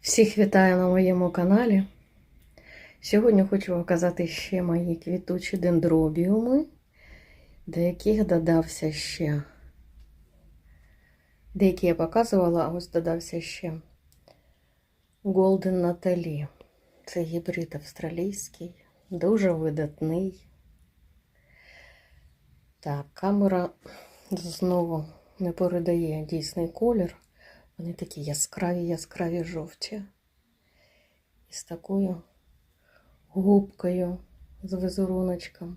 Всіх вітаю на моєму каналі. Сьогодні хочу показати ще мої квітучі дендробіуми, до яких додався ще. Деякі я показувала, а ось додався ще Golden Natalie. Це гібрид австралійський, дуже видатний. Так, камера знову не передає дійсний колір. Вони такі яскраві, яскраві жовті. І з такою губкою з візеруночком.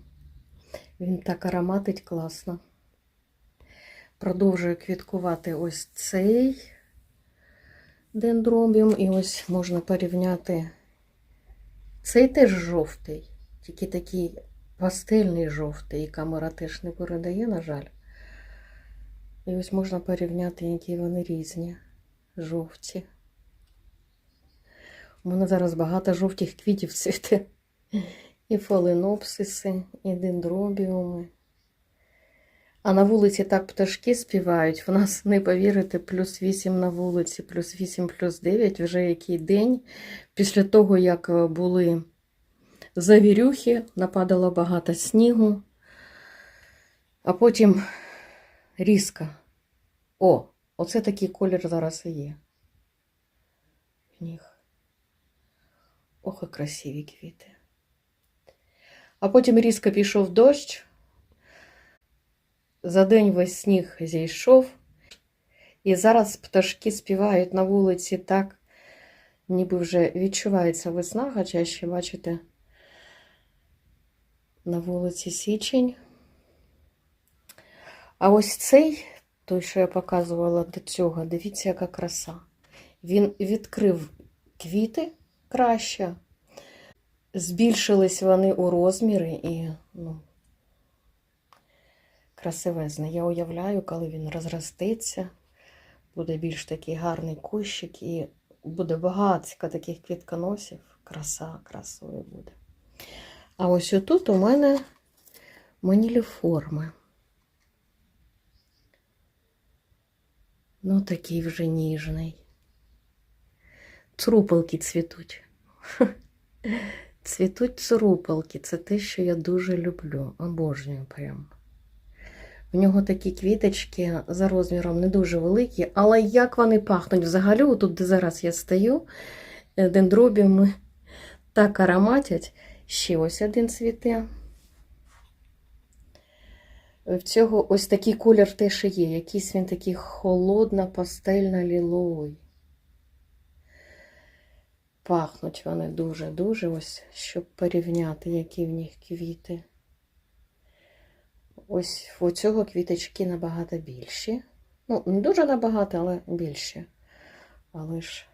Він так ароматить класно. Продовжую квіткувати ось цей дендробіум. І ось можна порівняти. Цей теж жовтий, тільки такий пастельний жовтий, і камера теж не передає, на жаль. І ось можна порівняти, які вони різні жовті. У мене зараз багато жовтих квітів цвіте. І фаленопсиси, і дендробіуми. А на вулиці так пташки співають. В нас, не повірите, плюс 8 на вулиці, плюс 8, плюс 9, вже який день. Після того, як були завірюхи, нападало багато снігу, а потім різко. О, оце такий колір зараз і є. В них. Ох, і красиві квіти. А потім різко пішов дощ. За день весь сніг зійшов. І зараз пташки співають на вулиці так, ніби вже відчувається весна, хоча ще, бачите, на вулиці січень. А ось цей той, що я показувала до цього, дивіться, яка краса. Він відкрив квіти краще, збільшились вони у розміри і ну, красивезне. Я уявляю, коли він розростеться, буде більш такий гарний кущик і буде багатько таких квітконосів. Краса, красою буде. А ось отут у мене маніліформи. Ну, такий вже ніжний. Црупалки цвітуть. Цвітуть црупалки. Це те, що я дуже люблю. Обожнюю прям. В нього такі квіточки за розміром не дуже великі, але як вони пахнуть взагалі, тут, де зараз я стою, дендробіуми так ароматять. Ще ось один цвіте. В цього ось такий колір теж є. Якийсь він такий холодно пастельно ліловий. Пахнуть вони дуже-дуже, ось, щоб порівняти, які в них квіти. Ось у цього квіточки набагато більші. Ну, не дуже набагато, але більші. Але ж,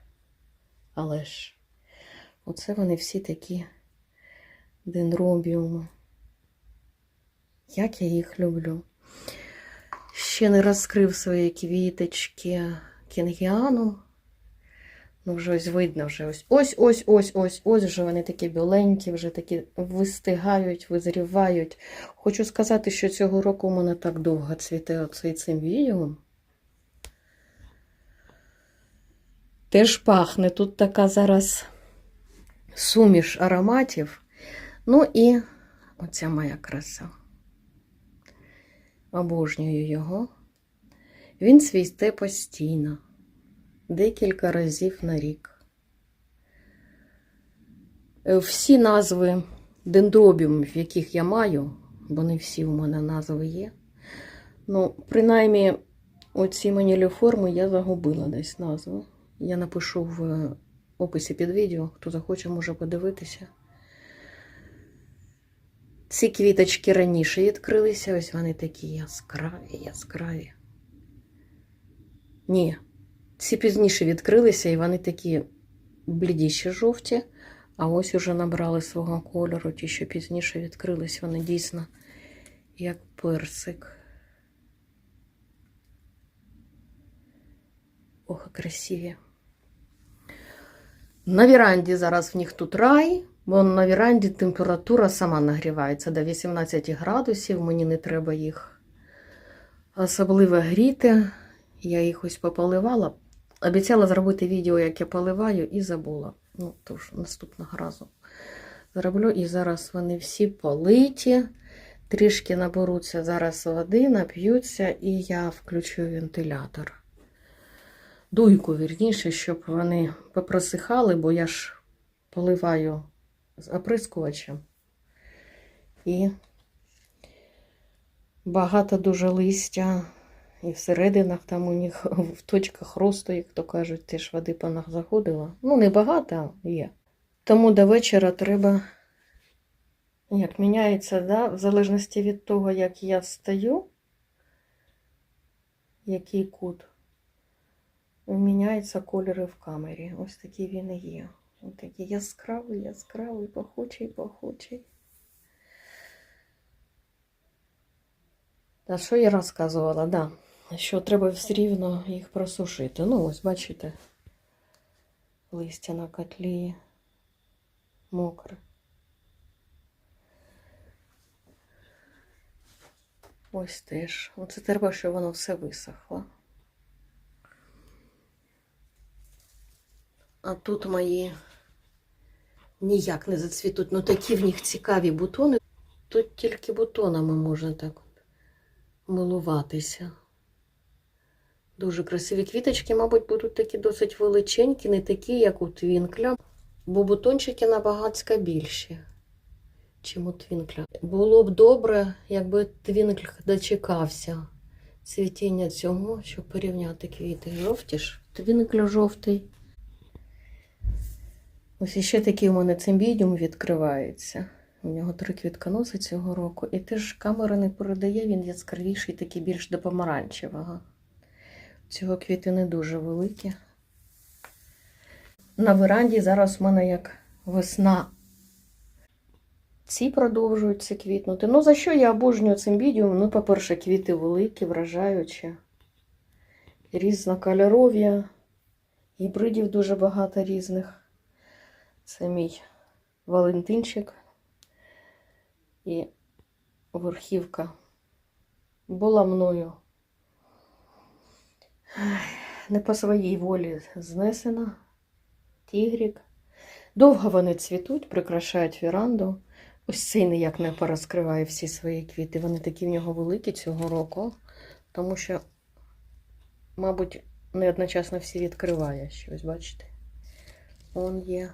але ж, оце вони всі такі дендробіуми. Як я їх люблю. Ще не розкрив свої квіточки кінгіану. Ну, вже ось видно, вже ось ось ось ось вже вони такі біленькі, вже такі вистигають, визрівають. Хочу сказати, що цього року у мене так довго цвіте оцей відео. Теж пахне. Тут така зараз суміш ароматів. Ну і оця моя краса. Обожнюю його. Він цвісте постійно, декілька разів на рік. Всі назви дендробіумів, яких я маю, бо не всі у мене назви є. Ну, принаймні, оці маніліформи я загубила десь назву. Я напишу в описі під відео, хто захоче, може подивитися. Ці квіточки раніше відкрилися, ось вони такі яскраві, яскраві. Ні, ці пізніше відкрилися, і вони такі блідіші жовті, а ось уже набрали свого кольору. Ті, що пізніше відкрились, вони дійсно як персик. Ох, красиві. На віранді зараз в них тут рай. Бо на віранді температура сама нагрівається до 18 градусів, мені не треба їх особливо гріти. Я їх ось пополивала Обіцяла зробити відео, як я поливаю, і забула. Ну, тож наступного разу зроблю. І зараз вони всі политі, трішки наберуться зараз води, нап'ються, і я включу вентилятор. Дуйку, вірніше, щоб вони попросихали, бо я ж поливаю з оприскувачем. І багато дуже листя. І всерединах там у них в точках росту, як то кажуть, теж води по них заходила. Ну, не багато є. Тому до вечора треба, як міняється, да? в залежності від того, як я стою, який кут, міняються кольори в камері. Ось такий він і є. Ось такий яскравий, яскравий, пахучий, пахучий. Та що я розказувала, да. Що треба все рівно їх просушити. Ну, ось, бачите, листя на котлі мокре. Ось теж. Оце треба, щоб воно все висохло. А тут мої ніяк не зацвітуть. Ну такі в них цікаві бутони. Тут тільки бутонами можна так милуватися. Дуже красиві квіточки, мабуть, будуть такі досить величенькі, не такі, як у твінкля, бо бутончики набагато більші, чим у твінкля. Було б добре, якби твінкль дочекався цвітіння цього, щоб порівняти квіти. Жовті ж, твінкль жовтий. Ось іще такий у мене цимбідіум відкривається. У нього три квітконоси цього року. І теж камера не передає, він яскравіший, такий більш до помаранчевого. Цього квіти не дуже великі. На веранді зараз в мене як весна. Ці продовжуються квітнути. Ну, за що я обожнюю цимбідіум? Ну, по-перше, квіти великі, вражаючі, різнокольорові, гібридів дуже багато різних. Це мій Валентинчик і верхівка була мною не по своїй волі знесена. Тігрік. Довго вони цвітуть, прикрашають віранду. Ось цей ніяк не порозкриває всі свої квіти. Вони такі в нього великі цього року, тому що, мабуть, не одночасно всі відкриває щось, бачите? Он є.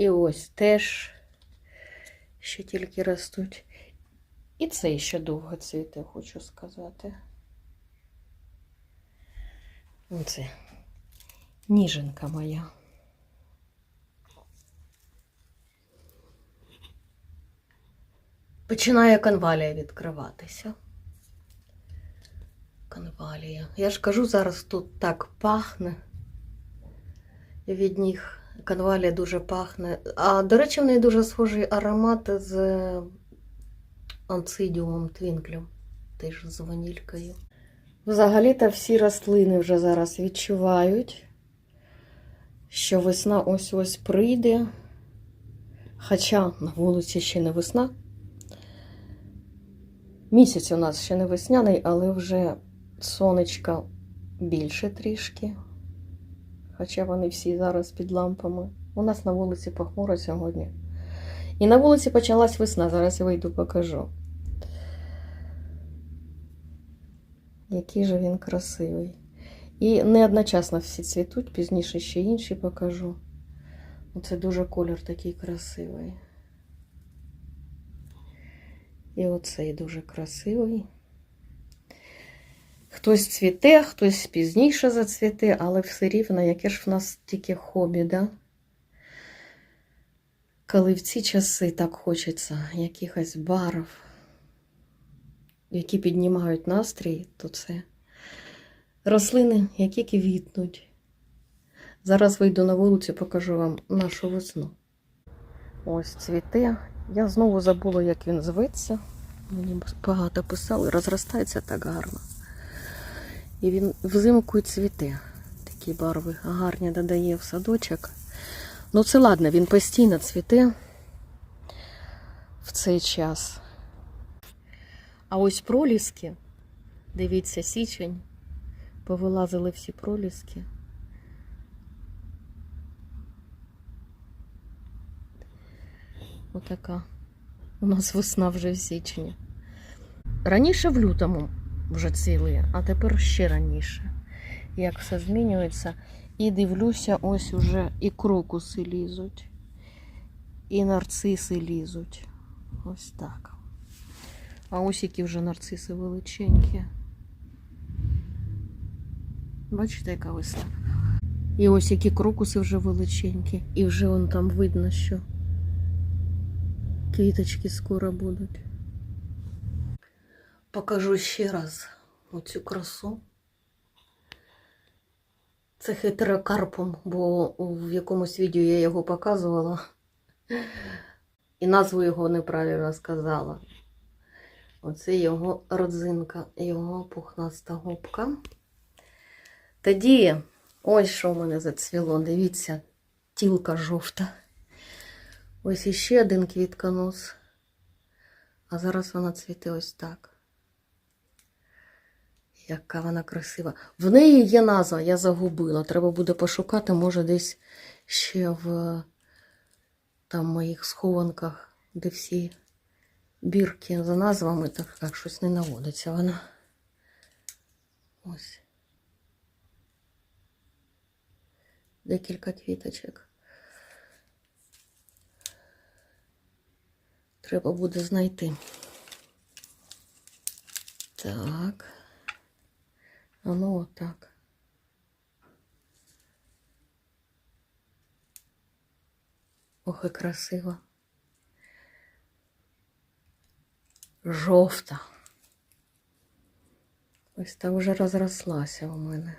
І ось теж ще тільки ростуть. І цей ще довго цвіте, хочу сказати. Оце ніженка моя. Починає конвалія відкриватися. Конвалія. Я ж кажу, зараз тут так пахне. Від них конвалія дуже пахне. А, до речі, в неї дуже схожий аромат з анцидіумом твінклем. Теж з ванількою. Взагалі-то всі рослини вже зараз відчувають, що весна ось-ось прийде. Хоча на вулиці ще не весна. Місяць у нас ще не весняний, але вже сонечка більше трішки. Хоча вони всі зараз під лампами. У нас на вулиці похмуро сьогодні. І на вулиці почалась весна. Зараз я вийду покажу. Який же він красивий. І не одночасно всі цвітуть, пізніше ще інші покажу. Оце дуже колір такий красивий. І оцей дуже красивий. Хтось цвіте, хтось пізніше зацвіте, але все рівно, яке ж в нас тільки хобі, да? Коли в ці часи так хочеться якихось барв, які піднімають настрій, то це рослини, які квітнуть. Зараз вийду на вулицю, покажу вам нашу весну. Ось цвіте. Я знову забула, як він зветься. Мені багато писали, розростається так гарно. І він взимку і цвіте. Такі барви гарні додає в садочок. Ну, це ладно, він постійно цвіте в цей час. А ось проліски, дивіться, січень Повилазили всі проліски. Отака. У нас весна вже в січні. Раніше в лютому вже цвіли, а тепер ще раніше. Як все змінюється. І дивлюся, ось уже і крокуси лізуть, і нарциси лізуть. Ось так. А ось які вже нарциси величенькі. Бачите, яка весна. І ось які крокуси вже величенькі. І вже вон там видно, що квіточки скоро будуть. Покажу ще раз оцю красу. Це хетерокарпум, бо в якомусь відео я його показувала. І назву його неправильно сказала. Оце його родзинка, його пухнаста губка. Тоді ось що в мене зацвіло. Дивіться, тілка жовта. Ось іще один квітконос. А зараз вона цвіте ось так. Яка вона красива. В неї є назва, я загубила. Треба буде пошукати, може, десь ще в там моїх схованках, де всі бірки за назвами, так, так щось не наводиться вона. Ось. Декілька квіточок. Треба буде знайти. Так. А ну отак. Ох, і красиво. Жовта. Ось та вже розрослася у мене.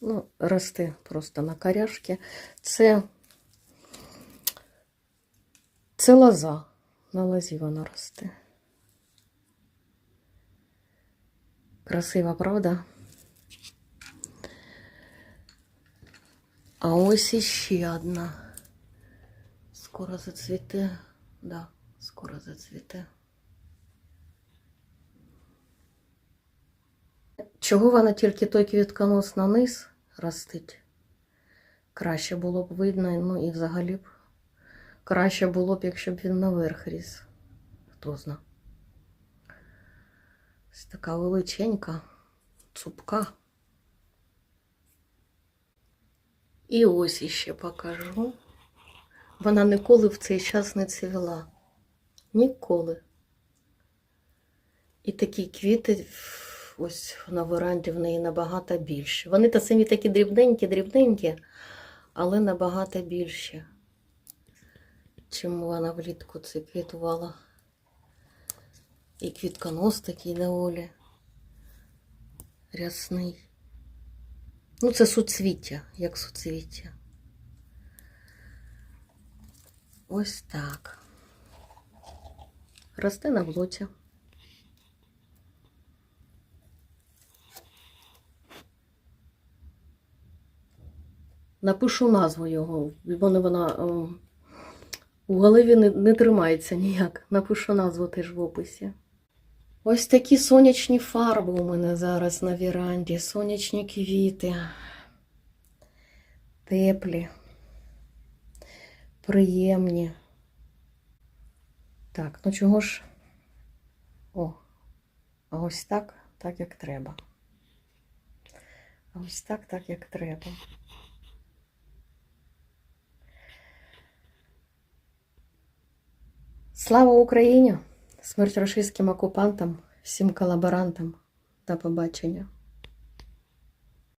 Ну, росте просто на коряшки. Це, це лоза. На лозі вона росте. Красива, правда? А ось іще одна. Скоро зацвіте. Да, скоро зацвіте. Чого вона тільки той квітконос на низ ростить? Краще було б видно, ну і взагалі б краще було б, якщо б він наверх ріс. Хто зна. Ось така величенька, цупка. І ось іще покажу. Вона ніколи в цей час не цвіла. Ніколи. І такі квіти ось на веранді в неї набагато більше. Вони та самі такі дрібненькі, дрібненькі, але набагато більше, чим вона влітку це квітувала. І квітконос такий доволі рясний. Ну, це суцвіття, як суцвіття. Ось так. Росте на блоті. Напишу назву його, бо вона у голові не, не тримається ніяк. Напишу назву теж в описі. Ось такі сонячні фарби у мене зараз на віранді, сонячні квіти. Теплі, приємні. Так, ну чого ж? О, ось так, так як треба. Ось так, так як треба. Слава Україні! Смерть рашистським окупантам, всім колаборантам. До побачення.